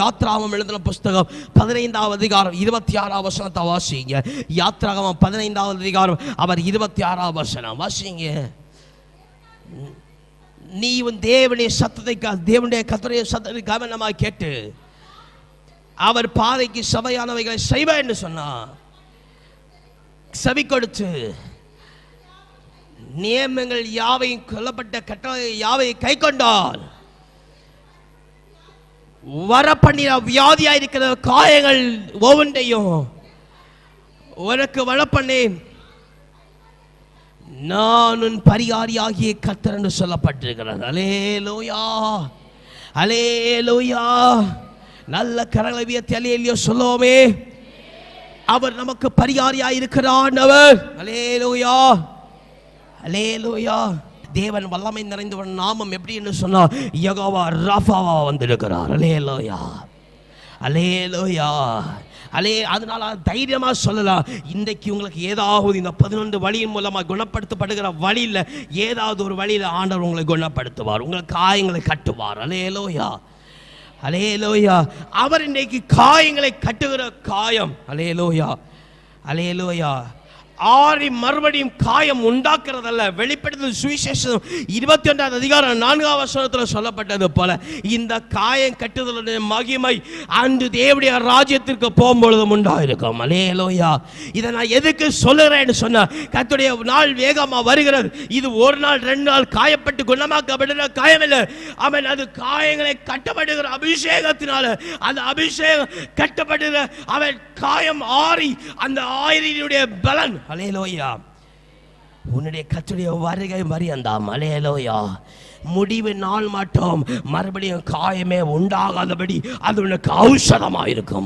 யாத்ராமம் எழுதின புஸ்தகம் பதினைந்தாவது அதிகாரம் இருபத்தி ஆறாம் வசனத்தை வாசிங்க. யாத்ராகமம் பதினைந்தாவது அதிகாரம் அவர் இருபத்தி ஆறாம் வசனம். வாசிங்க. நீ உன் தேவனுடைய சத்தத்தை தேவனுடைய கத்தருடைய சத்தத்தை கவனமாக கேட்டு அவர் பாதைக்கு சபையானவைகளை செய்வேன் என்று சொன்னார் செவி கொடுத்து நியமங்கள் யாவையும் கொல்லப்பட்ட கட்டளை யாவை கை கொண்டால் வர பண்ணின வியாதியா இருக்கிற காயங்கள் ஒவ்வொன்றையும் உனக்கு வர பண்ணேன் நான் உன் பரிகாரியாகிய கத்தர் என்று சொல்லப்பட்டிருக்கிறது. அலே லோயா அலே லோயா நல்ல கரளவிய தலையிலையோ சொல்லுவோமே. அவர் நமக்கு பரிகாரியா இருக்கிறான் அவர். அலே லோயா தேவன் வல்லமை நிறைந்தவன் நாமம் எப்படி என்று சொன்னா யகோவா ராஃபாவா வந்திருக்கிறார். அலேலோயா அலேலோயா அலே அதனால தைரியமாக சொல்லலாம். இன்றைக்கு உங்களுக்கு ஏதாவது இந்த பதினொன்று வழியின் மூலமாக குணப்படுத்தப்படுகிற வழியில் ஏதாவது ஒரு வழியில் ஆண்டவர் உங்களை குணப்படுத்துவார். உங்கள் காயங்களை கட்டுவார். அலேலோயா அலேலோயா அவர் இன்றைக்கு காயங்களை கட்டுகிற காயம். அலேலோயா அலேலோயா ஆறி மறுபடியும் காயம் உண்டாக்குறதல்ல. வெளிப்படுத்தல் சுவிசேஷம் இருபத்தி ஒன்றாவது அதிகாரம் நான்காம் வசனத்தில் சொல்லப்பட்டது போல இந்த காயம் கட்டுதலுடைய மகிமை அன்று தேவடைய ராஜ்யத்திற்கு போகும்பொழுதும் உண்டாயிருக்கும். அலேலோயா இதை நான் எதுக்கு சொல்லுறேன்னு சொன்ன கத்துடைய நாள் வேகமாக வருகிறது. இது ஒரு நாள் ரெண்டு நாள் காயப்பட்டு குணமாக்கப்படுற காயம் இல்லை. அவன் அது காயங்களை கட்டப்படுகிற அபிஷேகத்தினால அந்த அபிஷேகம் கட்டப்படுகிற அவன் காயம் ஆறி அந்த ஆயிரினுடைய பலன் அலேலோயா உன்னுடைய கத்துடைய வருகை மரியந்தாம் அலேலோயா முடிவு நாள் மட்டும் மறுபடியும் காயமே உண்டாகாதபடி அது உனக்கு ஔஷதமாக இருக்கும்